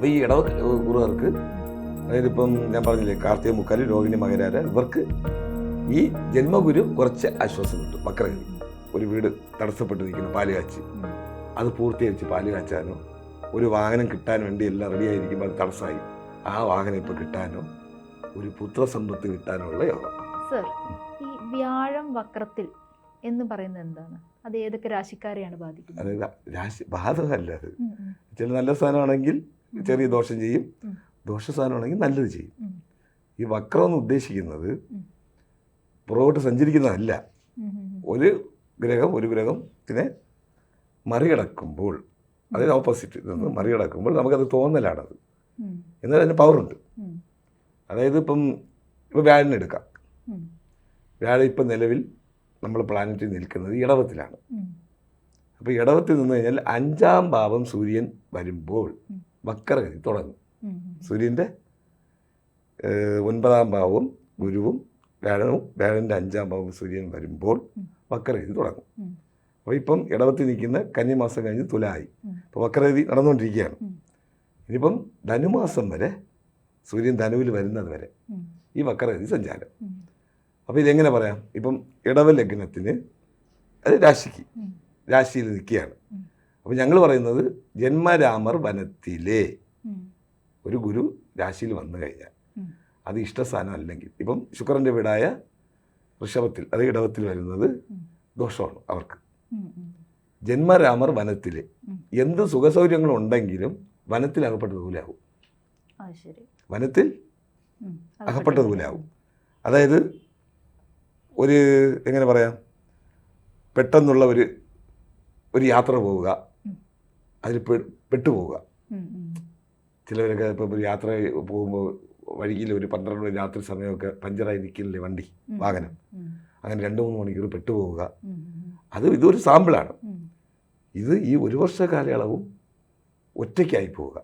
അപ്പോൾ ഈ ഇടവ കുറുകാർക്ക് അതായത് ഇപ്പം ഞാൻ പറഞ്ഞില്ലേ കാർത്തിക മുക്കാലി രോഹിണി മകരാര ഇവർക്ക് ഈ ജന്മഗുരു കുറച്ച് ആശ്വാസം കിട്ടും വക്രഗതി. ഒരു വീട് തടസ്സപ്പെട്ടിരിക്കുന്നു പാൽ കാച്ചി. അത് പൂർത്തീകരിച്ച് പാൽ കാച്ചാനോ ഒരു വാഹനം കിട്ടാൻ വേണ്ടി എല്ലാം റെഡി ആയിരിക്കുമ്പോൾ അത് തടസ്സമായി ആ വാഹനം ഇപ്പോൾ കിട്ടാനോ ഒരു പുത്രസമ്പത്ത് കിട്ടാനോ ഉള്ള യോഗം. സർ ഈ വ്യാഴം വക്രത്തിൽ എന്ന് പറയുന്നത് എന്താണ്? അത് ഏതൊക്കെ രാശിക്കാരെയാണ് ബാധിക്കുന്നത്? അതായത് രാശി ബാധകമല്ല അത്. ചില നല്ല സാധനമാണെങ്കിൽ. ചെറിയ ദോഷം ചെയ്യും. ദോഷ സാധനമാണെങ്കിൽ നല്ലത് ചെയ്യും ഈ വക്രം എന്ന് ഉദ്ദേശിക്കുന്നത്. പുറകോട്ട് സഞ്ചരിക്കുന്നതല്ല. ഒരു ഗ്രഹം ഒരു ഗ്രഹത്തിനെ മറികടക്കുമ്പോൾ അതായത് ഓപ്പോസിറ്റ് നിന്ന്. മറികടക്കുമ്പോൾ നമുക്കത് തോന്നലാണത് എന്നാൽ അതിന് പവറുണ്ട് അതായത് ഇപ്പം ഇപ്പം വ്യാഴനെ എടുക്കാം വ്യാഴം ഇപ്പം നിലവിൽ നമ്മൾ പ്ലാനറ്റ് നിൽക്കുന്നത് ഇടവത്തിലാണ് അപ്പോൾ ഇടവത്തിൽ നിന്ന് കഴിഞ്ഞാൽ അഞ്ചാം ഭാവം സൂര്യൻ വരുമ്പോൾ. വക്രഗതി തുടങ്ങും. സൂര്യന്റെ ഒൻപതാം ഭാവവും ഗുരുവും വ്യാഴവും വ്യാഴന്റെ അഞ്ചാം ഭാവവും സൂര്യൻ വരുമ്പോൾ. വക്രഗതി തുടങ്ങും. അപ്പോൾ ഇപ്പം ഇടവത്തിൽ നിൽക്കുന്ന കന്നിമാസം കഴിഞ്ഞ് തുലായി. അപ്പോൾ വക്രഗതി നടന്നുകൊണ്ടിരിക്കുകയാണ്. ഇനിയിപ്പം ധനുമാസം വരെ സൂര്യൻ ധനുവിൽ വരുന്നത് വരെ ഈ വക്രഗതി സഞ്ചാരം അപ്പോൾ ഇതെങ്ങനെ പറയാം ഇപ്പം ഇടവ ലഗ്നത്തിന് അത് രാശിക്ക് രാശിയിൽ നിൽക്കുകയാണ്. അപ്പോൾ ഞങ്ങൾ പറയുന്നത് ജന്മരാമർ വനത്തിലെ ഒരു ഗുരു രാശിയിൽ വന്നു കഴിഞ്ഞാൽ അത് ഇഷ്ടസ്ഥാനം അല്ലെങ്കിൽ ഇപ്പം ശുക്രന്റെ വീടായ ഋഷഭത്തിൽ അത് ഇടവത്തിൽ വരുന്നത് ദോഷമാണ് അവർക്ക്. ജന്മരാമർ വനത്തിൽ എന്ത് എന്ത് സുഖസൗകര്യങ്ങളുണ്ടെങ്കിലും വനത്തിൽ അകപ്പെട്ടതുപോലെയാവും വനത്തിൽ. അകപ്പെട്ടതുപോലെയാവും അതായത് ഒരു എങ്ങനെ പറയാം? പെട്ടെന്നുള്ള ഒരു ഒരു യാത്ര പോവുക. അതിൽ പെ- പെട്ടുപോവുക. ചിലവരൊക്കെ ഇപ്പോൾ യാത്ര പോകുമ്പോൾ വഴിയിൽ ഒരു പന്ത്രണ്ട് മണി രാത്രി സമയമൊക്കെ പഞ്ചറായി നിൽക്കില്ലേ വണ്ടി വാഹനം. അങ്ങനെ രണ്ട് മൂന്ന് മണിക്കൂർ പെട്ടുപോവുക. അത് ഇതൊരു സാമ്പിളാണ്. ഇത് ഈ ഒരു വർഷ കാലയളവും ഒറ്റയ്ക്കായി പോവുക.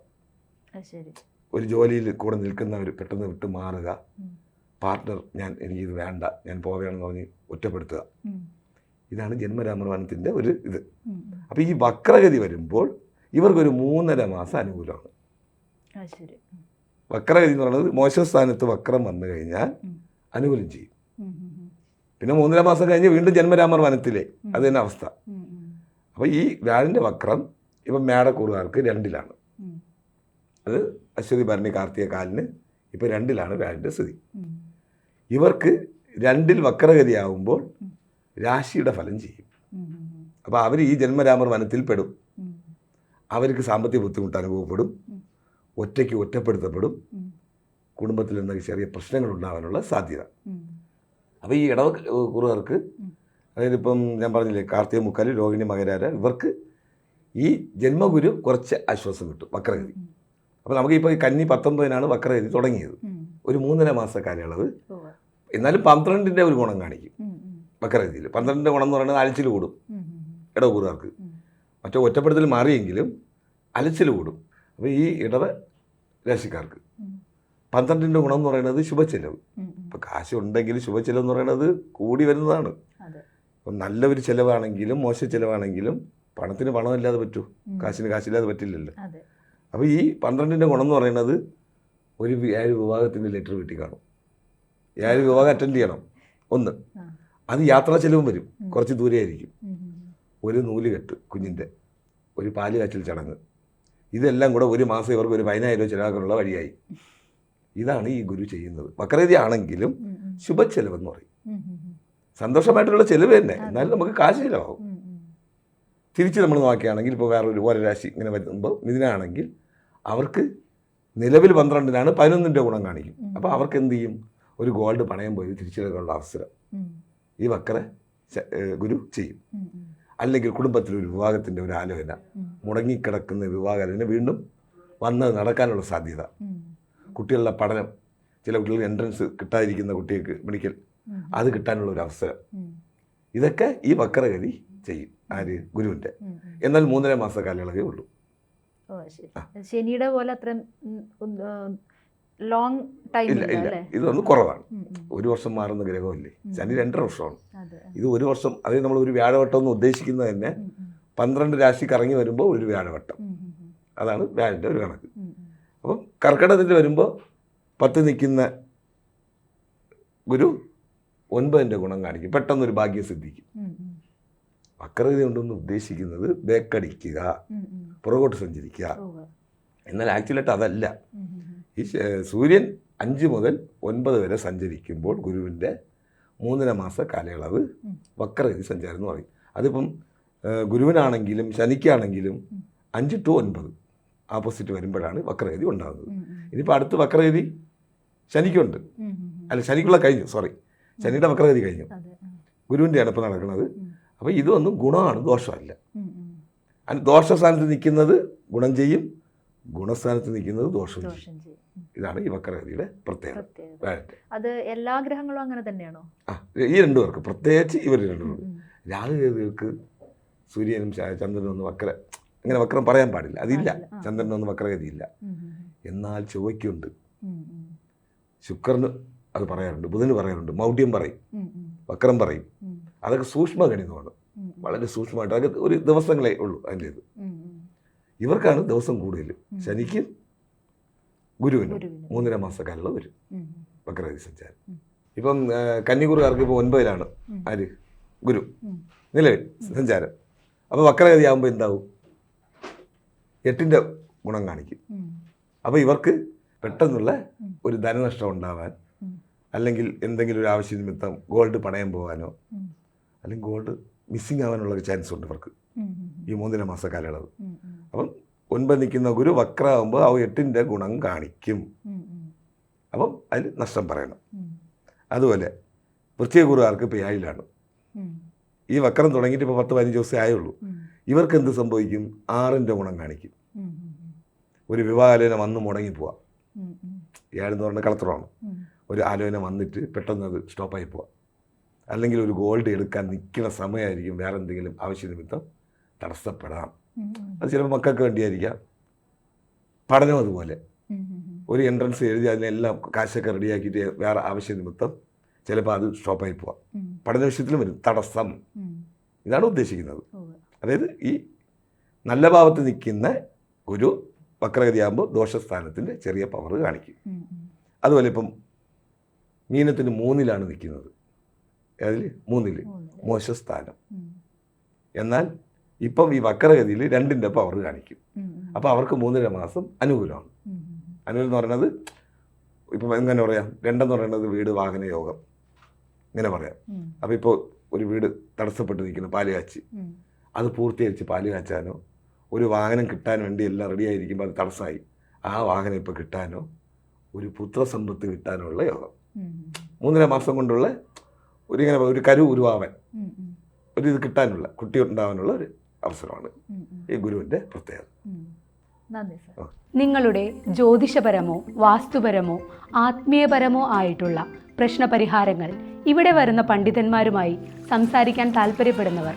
ഒരു ജോലിയിൽ കൂടെ നിൽക്കുന്നവർ പെട്ടെന്ന് വിട്ട് മാറുക. പാർട്ണർ പാർട്ട്ണർ ഞാൻ എനിക്കിത് വേണ്ട ഞാൻ പോവുകയാണെന്ന് പറഞ്ഞ് ഒറ്റപ്പെടുത്തുക. ഇതാണ് ജന്മരാമർവനത്തിന്റെ ഒരു ഇത്. അപ്പോൾ ഈ വക്രഗതി വരുമ്പോൾ ഇവർക്കൊരു മൂന്നര മാസം അനുകൂലമാണ്. വക്രഗതി എന്ന് പറയുന്നത് മോശം സ്ഥാനത്ത് വക്രം വന്നു കഴിഞ്ഞാൽ അനുകൂലം ചെയ്യും. പിന്നെ മൂന്നര മാസം കഴിഞ്ഞ് വീണ്ടും ജന്മരാമർ വനത്തിലെ അത് തന്നെ അവസ്ഥ. അപ്പോൾ ഈ വ്യാഴന്റെ വക്രം ഇപ്പം മേടക്കൂറുകാർക്ക് രണ്ടിലാണ്. അത് അശ്വതി ഭരണി കാർത്തിക കാലിന് ഇപ്പോൾ രണ്ടിലാണ് വ്യാഴന്റെ സ്ഥിതി. ഇവർക്ക് രണ്ടിൽ വക്രഗതിയാവുമ്പോൾ ആവുമ്പോൾ രാശിയുടെ ഫലം ചെയ്യും. അപ്പോൾ അവർ ഈ ജന്മരാമർ വനത്തിൽ പെടും. അവർക്ക് സാമ്പത്തിക ബുദ്ധിമുട്ട് അനുഭവപ്പെടും. ഒറ്റയ്ക്ക് ഒറ്റപ്പെടുത്തപ്പെടും. കുടുംബത്തിൽ നിന്ന് ചെറിയ പ്രശ്നങ്ങൾ ഉണ്ടാകാനുള്ള സാധ്യത. അപ്പോൾ ഈ ഇടവ കുറുകർക്ക്. അതായത് ഇപ്പം ഞാൻ പറഞ്ഞില്ലേ കാർത്തിക മുക്കാലി രോഹിണി മകരാര ഇവർക്ക് ഈ ജന്മഗുരു കുറച്ച് ആശ്വാസം കിട്ടും വക്രഗതി. അപ്പോൾ നമുക്കിപ്പോൾ ഈ കന്നി പത്തൊമ്പതിനാണ് വക്രഗതി തുടങ്ങിയത്. ഒരു മൂന്നര മാസ കാലയളവ്. എന്നാലും പന്ത്രണ്ടിന്റെ ഒരു ഗുണം കാണിക്കും. വക്രഗതിയിൽ. പന്ത്രണ്ടിന്റെ ഗുണം എന്ന് പറയുന്നത് അഴിച്ചിൽ കൂടും ഇടവകൂറുകാർക്ക്. മറ്റേ ഒറ്റപ്പെടുത്തൽ മാറിയെങ്കിലും അലച്ചിൽ കൂടും. അപ്പോൾ ഈ ഇടവ രാശിക്കാർക്ക്. പന്ത്രണ്ടിന്റെ ഗുണം എന്ന് പറയുന്നത് ശുഭച്ചെലവ്. ഇപ്പോൾ കാശ് ഉണ്ടെങ്കിൽ ശുഭച്ചെലവ് എന്ന് പറയുന്നത് കൂടി വരുന്നതാണ്. അപ്പം നല്ലൊരു ചിലവാണെങ്കിലും മോശ ചിലവാണെങ്കിലും പണത്തിന് പണമില്ലാതെ പറ്റൂ. കാശിന് കാശില്ലാതെ പറ്റില്ലല്ലോ. അപ്പോൾ ഈ പന്ത്രണ്ടിന്റെ ഗുണം എന്ന് പറയുന്നത് ഒരു ഏഴ് വിവാഹത്തിന്റെ ലെറ്റർ വീട്ടിൽ കാണും. ഏഴ് വിഭാഗം അറ്റൻഡ് ചെയ്യണം. ഒന്ന്. അത് യാത്രാ ചെലവും വരും. കുറച്ച് ദൂരെ ആയിരിക്കും ഉം, ഉം, ഒരു നൂൽ കെട്ട് കുഞ്ഞിന്റെ ഒരു പാൽ കാച്ചൽ ചടങ്ങ്. ഇതെല്ലാം കൂടെ ഒരു മാസം ഇവർക്ക് ഒരു പതിനായിരം രൂപ ചിലവാക്കാനുള്ള വഴിയായി. ഇതാണ് ഈ ഗുരു ചെയ്യുന്നത്. വക്രതി ആണെങ്കിലും. ശുഭച്ചെലവെന്ന് പറയും. സന്തോഷമായിട്ടുള്ള ചെലവ് തന്നെ. എന്നാലും നമുക്ക് കാശ് ചിലവാകും. തിരിച്ച് നമ്മൾ നോക്കുകയാണെങ്കിൽ ഇപ്പോൾ വേറൊരു ഓരോ രാശി ഇങ്ങനെ വരുമ്പോൾ മിഥുനാണെങ്കിൽ അവർക്ക് നിലവിൽ പന്ത്രണ്ടിനാണ് പതിനൊന്നിന്റെ ഗുണം കാണിക്കും. അപ്പോൾ അവർക്ക് എന്ത് ചെയ്യും? ഒരു ഗോൾഡ് പണയം പോയി തിരിച്ചെടുക്കാനുള്ള അവസരം. ഈ വക്ര ഗുരു ചെയ്യും. അല്ലെങ്കിൽ കുടുംബത്തിൽ ഒരു വിവാഹത്തിന്റെ ഒരു ആലോചന. മുടങ്ങിക്കിടക്കുന്ന വിവാഹാലോചന വീണ്ടും വന്ന് നടക്കാനുള്ള സാധ്യത. കുട്ടികളുടെ പഠനം ചില കുട്ടികൾക്ക് എൻട്രൻസ് കിട്ടാതിരിക്കുന്ന കുട്ടികൾക്ക് മെഡിക്കൽ അത് കിട്ടാനുള്ള ഒരു അവസരം. ഇതൊക്കെ ഈ വക്രഗതി ചെയ്യും ആര്? ഗുരുവിന്റെ. എന്നാൽ മൂന്നര മാസ കാലയളവേ ഉള്ളൂ. ശനിയുടെ പോലെ അത്ര ലോങ് ടൈം ഇല്ല ഇല്ല ഇതൊന്ന് കുറവാണ്. ഒരു വർഷം മാറുന്ന ഗ്രഹമല്ലേ. ശനി രണ്ടര വർഷമാണ്. ഇത് ഒരു വർഷം അതായത് നമ്മൾ ഒരു വ്യാഴവട്ടം എന്ന് ഉദ്ദേശിക്കുന്നത് തന്നെ പന്ത്രണ്ട് രാശി കറങ്ങി വരുമ്പോൾ ഒരു വ്യാഴവട്ടം. അതാണ് വ്യാഴന്റെ ഒരു കണക്ക്. അപ്പം. കർക്കിടകത്തിൽ വരുമ്പോൾ പത്ത് നിൽക്കുന്ന ഗുരു ഒൻപതിന്റെ ഗുണം കാണിക്കും. പെട്ടെന്നൊരു ഭാഗ്യം സിദ്ധിക്കും. വക്രഗതി കൊണ്ടൊന്ന് ഉദ്ദേശിക്കുന്നത് ബേക്കടിക്കുക. പുറകോട്ട് സഞ്ചരിക്കുക. എന്നാൽ ആക്ച്വലായിട്ട് അതല്ല. ഈ സൂര്യൻ അഞ്ച് മുതൽ ഒൻപത് വരെ സഞ്ചരിക്കുമ്പോൾ ഗുരുവിന്റെ മൂന്നര മാസ കാലയളവ്. വക്രഗതി സഞ്ചാരം എന്ന് പറയും. അതിപ്പം ഗുരുവിനാണെങ്കിലും ശനിക്കാണെങ്കിലും അഞ്ച് ടു ഒൻപത് ആപ്പോസിറ്റ് വരുമ്പോഴാണ് വക്രഗതി ഉണ്ടാകുന്നത്. ഇനിയിപ്പോൾ അടുത്ത് വക്രഗതി ശനിക്കുണ്ട്. അല്ല ശനിക്കുള്ള കഴിഞ്ഞു സോറി ശനിയുടെ വക്രഗതി കഴിഞ്ഞു. ഗുരുവിന്റെ ഗുരുവിന്റെയാണ് ഇപ്പോൾ നടക്കുന്നത്. അപ്പോൾ ഇതൊന്നും ഗുണമാണ് ദോഷമല്ല. ദോഷസ്ഥാനത്ത് നിൽക്കുന്നത് ഗുണം ചെയ്യും ഗുണസ്ഥാനത്ത് നിൽക്കുന്നത് ദോഷം ചെയ്യും. ഇതാണ് ഈ വക്രഗതിയുടെ പ്രത്യേകത. അത് എല്ലാ ഗ്രഹങ്ങളും അങ്ങനെ തന്നെയാണോ? ആ ഈ രണ്ടു പേർക്ക് പ്രത്യേകിച്ച് ഇവർ രണ്ടു രാഹുഗതികൾക്ക്. സൂര്യനും ചന്ദ്രനും ഒന്നും വക്ര അങ്ങനെ വക്രം പറയാൻ പാടില്ല. അതില്ല. ചന്ദ്രനൊന്നും വക്രഗതിയില്ല. എന്നാൽ ചൊവ്വയ്ക്കുണ്ട്. ശുക്രന് അത് പറയാറുണ്ട് ബുധന് പറയാറുണ്ട് മൗഢ്യം പറയും വക്രം പറയും. അതൊക്കെ സൂക്ഷ്മഗണിതമാണ്. വളരെ സൂക്ഷ്മമായിട്ട്. അതൊക്കെ ഒരു ദിവസങ്ങളെ ഉള്ളൂ അതിന്റെ ഇത്. ഇവർക്കാണ് ദിവസം കൂടുതൽ. ശനിക്ക് ഗുരുവിനും. മൂന്നര മാസക്കാലുള്ള വരും വക്രഗതി സഞ്ചാരം. ഇപ്പം കന്നിക്കുറുകാർക്ക് ഇപ്പോൾ ഒൻപതിലാണ്. ആര്? ഗുരു. നിലവിൽ സഞ്ചാരം. അപ്പോൾ വക്രഗതി ആകുമ്പോൾ എന്താവും? എട്ടിന്റെ ഗുണം കാണിക്കും. അപ്പോൾ ഇവർക്ക് പെട്ടെന്നുള്ള. ഒരു ധനനഷ്ടം ഉണ്ടാവാൻ അല്ലെങ്കിൽ എന്തെങ്കിലും ഒരു ആവശ്യ നിമിത്തം ഗോൾഡ് പണയം പോകാനോ അല്ലെങ്കിൽ ഗോൾഡ് മിസ്സിങ് ആവാനുള്ള ഒരു ചാൻസ് ഉണ്ട് ഇവർക്ക് ഈ മൂന്നര മാസ കാലയളവ് ഒൻപത് നിൽക്കുന്ന ഗുരു വക്രമാകുമ്പോൾ ആ എട്ടിന്റെ ഗുണം കാണിക്കും. അപ്പം അതിൽ നഷ്ടം പറയണം. അതുപോലെ അതുപോലെ വൃശ്ചികഗുരുകാർക്ക് ഇപ്പോൾ ഏഴിലാണ് ഈ വക്രം തുടങ്ങിയിട്ട് ഇപ്പോൾ പത്ത് പതിനഞ്ച് ദിവസമേ ആയുള്ളൂ. ഇവർക്ക് എന്ത് സംഭവിക്കും? ആറിന്റെ ഗുണം കാണിക്കും. ഒരു വിവാഹാലോചന വന്ന് മുടങ്ങി പോവാം. ഏഴെന്ന് പറഞ്ഞ കളത്രമാണ് ഒരു ആലോചന വന്നിട്ട് പെട്ടെന്ന് അത് സ്റ്റോപ്പായി പോവാം. അല്ലെങ്കിൽ ഒരു ഗോൾഡ് എടുക്കാൻ നിൽക്കുന്ന സമയമായിരിക്കും വേറെ എന്തെങ്കിലും ആവശ്യ നിമിത്തം തടസ്സപ്പെടാം. അത് ചിലപ്പോൾ മക്കൾക്ക് വേണ്ടിയായിരിക്കാം. പഠനം അതുപോലെ. ഒരു എൻട്രൻസ് എഴുതി അതിനെല്ലാം കാശൊക്കെ റെഡിയാക്കിയിട്ട് വേറെ ആവശ്യ നിമിത്തം ചിലപ്പോൾ അത് സ്റ്റോപ്പായി പോവാം. പഠന വിഷയത്തിലും വരും. തടസ്സം. ഇതാണ് ഉദ്ദേശിക്കുന്നത്. അതായത് ഈ നല്ല ഭാവത്ത് നിൽക്കുന്ന ഒരു വക്രഗതിയാകുമ്പോൾ ദോഷസ്ഥാനത്തിന്റെ ചെറിയ പവർ കാണിക്കും. അതുപോലെ ഇപ്പം മീനത്തിന് മൂന്നിലാണ് നിൽക്കുന്നത്. അതിൽ മൂന്നിൽ. മോശസ്ഥാനം. എന്നാൽ ഇപ്പം ഈ വക്രഗതിയിൽ രണ്ടിന്റെ പവർ കാണിക്കും. അപ്പോൾ അവർക്ക് മൂന്നര മാസം അനുകൂലമാണ്. അനുകൂലം എന്ന് പറയുന്നത് ഇപ്പം എങ്ങനെ പറയാം? രണ്ടെന്ന് പറയുന്നത് വീട് വാഹന യോഗം. ഇങ്ങനെ പറയാം. അപ്പോൾ ഇപ്പോൾ ഒരു വീട് തടസ്സപ്പെട്ട് നിൽക്കുന്നു പാൽ കാച്ചി. അത് പൂർത്തീകരിച്ച് പാൽ കാച്ചാനോ ഒരു വാഹനം കിട്ടാൻ വേണ്ടി എല്ലാം റെഡി ആയിരിക്കുമ്പോൾ അത് തടസ്സമായി ആ വാഹനം ഇപ്പോൾ കിട്ടാനോ ഒരു പുത്രസമ്പത്ത് കിട്ടാനോ ഉള്ള യോഗം മൂന്നര മാസം കൊണ്ടുള്ള ഒരു ഇങ്ങനെ ഒരു കരു ഉരുവാവൻ. ഒരു ഇത് കിട്ടാനുള്ള കുട്ടി ഉണ്ടാവാനുള്ള ഒരു അവസരമാണ്. ഈ ഗുരുവിന്റെ പ്രത്യേകത. നന്ദി സർ. നിങ്ങളുടെ ജ്യോതിഷപരമോ വാസ്തുപരമോ ആത്മീയപരമോ ആയിട്ടുള്ള പ്രശ്നപരിഹാരങ്ങൾ ഇവിടെ വരുന്ന പണ്ഡിതന്മാരുമായി സംസാരിക്കാൻ താല്പര്യപ്പെടുന്നവർ